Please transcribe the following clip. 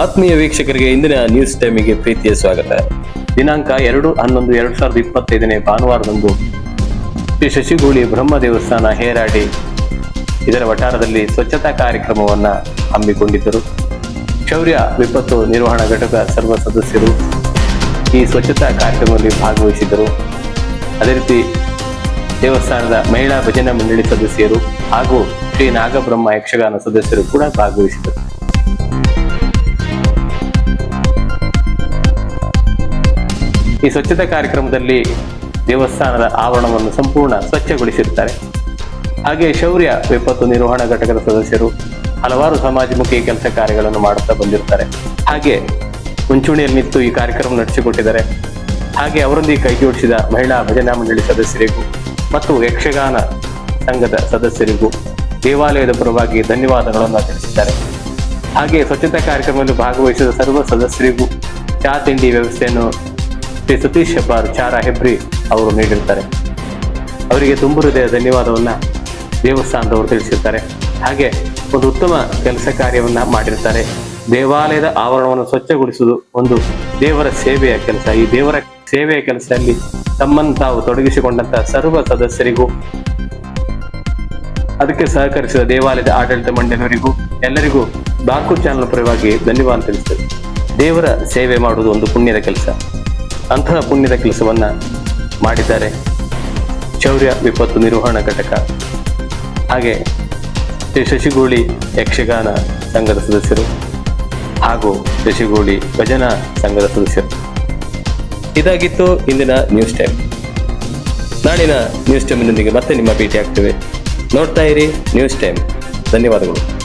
ಆತ್ಮೀಯ ವೀಕ್ಷಕರಿಗೆ ಇಂದಿನ ನ್ಯೂಸ್ ಟೈಮಿಗೆ ಪ್ರೀತಿಯ ಸ್ವಾಗತ. ದಿನಾಂಕ ಎರಡು, ಹನ್ನೊಂದು, ಎರಡ್ ಸಾವಿರದ ಇಪ್ಪತ್ತೈದನೇ ಭಾನುವಾರದಂದು ಶ್ರೀ ಶಶಿಗೂಳಿ ಬ್ರಹ್ಮ ದೇವಸ್ಥಾನ ಹೇರಾಡಿ ಇದರ ವಠಾರದಲ್ಲಿ ಸ್ವಚ್ಛತಾ ಕಾರ್ಯಕ್ರಮವನ್ನ ಹಮ್ಮಿಕೊಂಡಿದ್ದರು. ಶೌರ್ಯ, ವಿಪತ್ತು ನಿರ್ವಹಣಾ ಘಟಕ ಸರ್ವ ಸದಸ್ಯರು ಈ ಸ್ವಚ್ಛತಾ ಕಾರ್ಯಕ್ರಮದಲ್ಲಿ ಭಾಗವಹಿಸಿದರು ಅದೇ ರೀತಿ ದೇವಸ್ಥಾನದ ಮಹಿಳಾ ಭಜನಾ ಮಂಡಳಿ ಸದಸ್ಯರು ಹಾಗೂ ಶ್ರೀ ನಾಗಬ್ರಹ್ಮ ಯಕ್ಷಗಾನ ಸದಸ್ಯರು ಕೂಡ ಭಾಗವಹಿಸಿದರು ಈ ಸ್ವಚ್ಛತಾ ಕಾರ್ಯಕ್ರಮದಲ್ಲಿ ದೇವಸ್ಥಾನದ ಆವರಣವನ್ನು ಸಂಪೂರ್ಣ ಸ್ವಚ್ಛಗೊಳಿಸಿರ್ತಾರೆ ಹಾಗೆ ಶೌರ್ಯ ವಿಪತ್ತು ನಿರ್ವಹಣಾ ಘಟಕದ ಸದಸ್ಯರು ಹಲವಾರು ಸಮಾಜಮುಖಿ ಕೆಲಸ ಕಾರ್ಯಗಳನ್ನು ಮಾಡುತ್ತಾ ಬಂದಿರ್ತಾರೆ ಹಾಗೆ ಮುಂಚೂಣಿಯಲ್ಲಿ ನಿಂತು ಈ ಕಾರ್ಯಕ್ರಮ ನಡೆಸಿಕೊಟ್ಟಿದ್ದಾರೆ. ಹಾಗೆ ಅವರೊಂದಿಗೆ ಕೈ ಜೋಡಿಸಿದ ಮಹಿಳಾ ಭಜನಾ ಮಂಡಳಿ ಸದಸ್ಯರಿಗೂ ಮತ್ತು ಯಕ್ಷಗಾನ ಸಂಘದ ಸದಸ್ಯರಿಗೂ ದೇವಾಲಯದ ಪರವಾಗಿ ಧನ್ಯವಾದಗಳನ್ನು ತಿಳಿಸಿದ್ದಾರೆ. ಹಾಗೆ ಸ್ವಚ್ಛತಾ ಕಾರ್ಯಕ್ರಮದಲ್ಲಿ ಭಾಗವಹಿಸಿದ ಸರ್ವ ಸದಸ್ಯರಿಗೂ ಚಾ ತಿಂಡಿ ವ್ಯವಸ್ಥೆಯನ್ನು ಶ್ರೀ ಸತೀಶ್ ಹೆಬ್ಬಾರ್ ಚಾರ ಹೆಬ್ರಿ ಅವರು ನೀಡಿರ್ತಾರೆ. ಅವರಿಗೆ ತುಂಬು ಹೃದಯ ಧನ್ಯವಾದವನ್ನ ದೇವಸ್ಥಾನದವರು ತಿಳಿಸಿರ್ತಾರೆ. ಹಾಗೆ ಒಂದು ಉತ್ತಮ ಕೆಲಸ ಕಾರ್ಯವನ್ನ ಮಾಡಿರ್ತಾರೆ. ದೇವಾಲಯದ ಆವರಣವನ್ನು ಸ್ವಚ್ಛಗೊಳಿಸುವುದು ಒಂದು ದೇವರ ಸೇವೆಯ ಕೆಲಸ. ಈ ದೇವರ ಸೇವೆಯ ಕೆಲಸದಲ್ಲಿ ತಮ್ಮನ್ನು ತಾವು ತೊಡಗಿಸಿಕೊಂಡಂತ ಸರ್ವ ಸದಸ್ಯರಿಗೂ, ಅದಕ್ಕೆ ಸಹಕರಿಸಿದ ದೇವಾಲಯದ ಆಡಳಿತ ಮಂಡಳಿಯವರಿಗೂ, ಎಲ್ಲರಿಗೂ ಬಾಕು ಚಾನಲ್ ಪರವಾಗಿ ಧನ್ಯವಾದ ತಿಳಿಸ್ತೇವೆ ದೇವರ ಸೇವೆ ಮಾಡುವುದು ಒಂದು ಪುಣ್ಯದ ಕೆಲಸ. ಅಂತಹ ಪುಣ್ಯದ ಕೆಲಸವನ್ನ ಮಾಡಿದ್ದಾರೆ. ಶೌರ್ಯ, ವಿಪತ್ತು ನಿರ್ವಹಣಾ ಘಟಕ. ಹಾಗೆ ಶ್ರೀ ಶಶಿಗೋಳಿ ಯಕ್ಷಗಾನ ಸಂಘದ ಸದಸ್ಯರು ಹಾಗೂ ಶಶಿಗೋಳಿ ಭಜನಾ ಸಂಘದ ಸದಸ್ಯರು. ಇದಾಗಿತ್ತು ಇಂದಿನ ನ್ಯೂಸ್ ಟೈಮ್. ನಾಳಿನ ನ್ಯೂಸ್ ಟೈಮ್ನೊಂದಿಗೆ ಮತ್ತೆ ನಿಮ್ಮ ಭೇಟಿ ಆಗ್ತೇವೆ ನೋಡ್ತಾ ಇರಿ ನ್ಯೂಸ್ ಟೈಮ್. ಧನ್ಯವಾದಗಳು.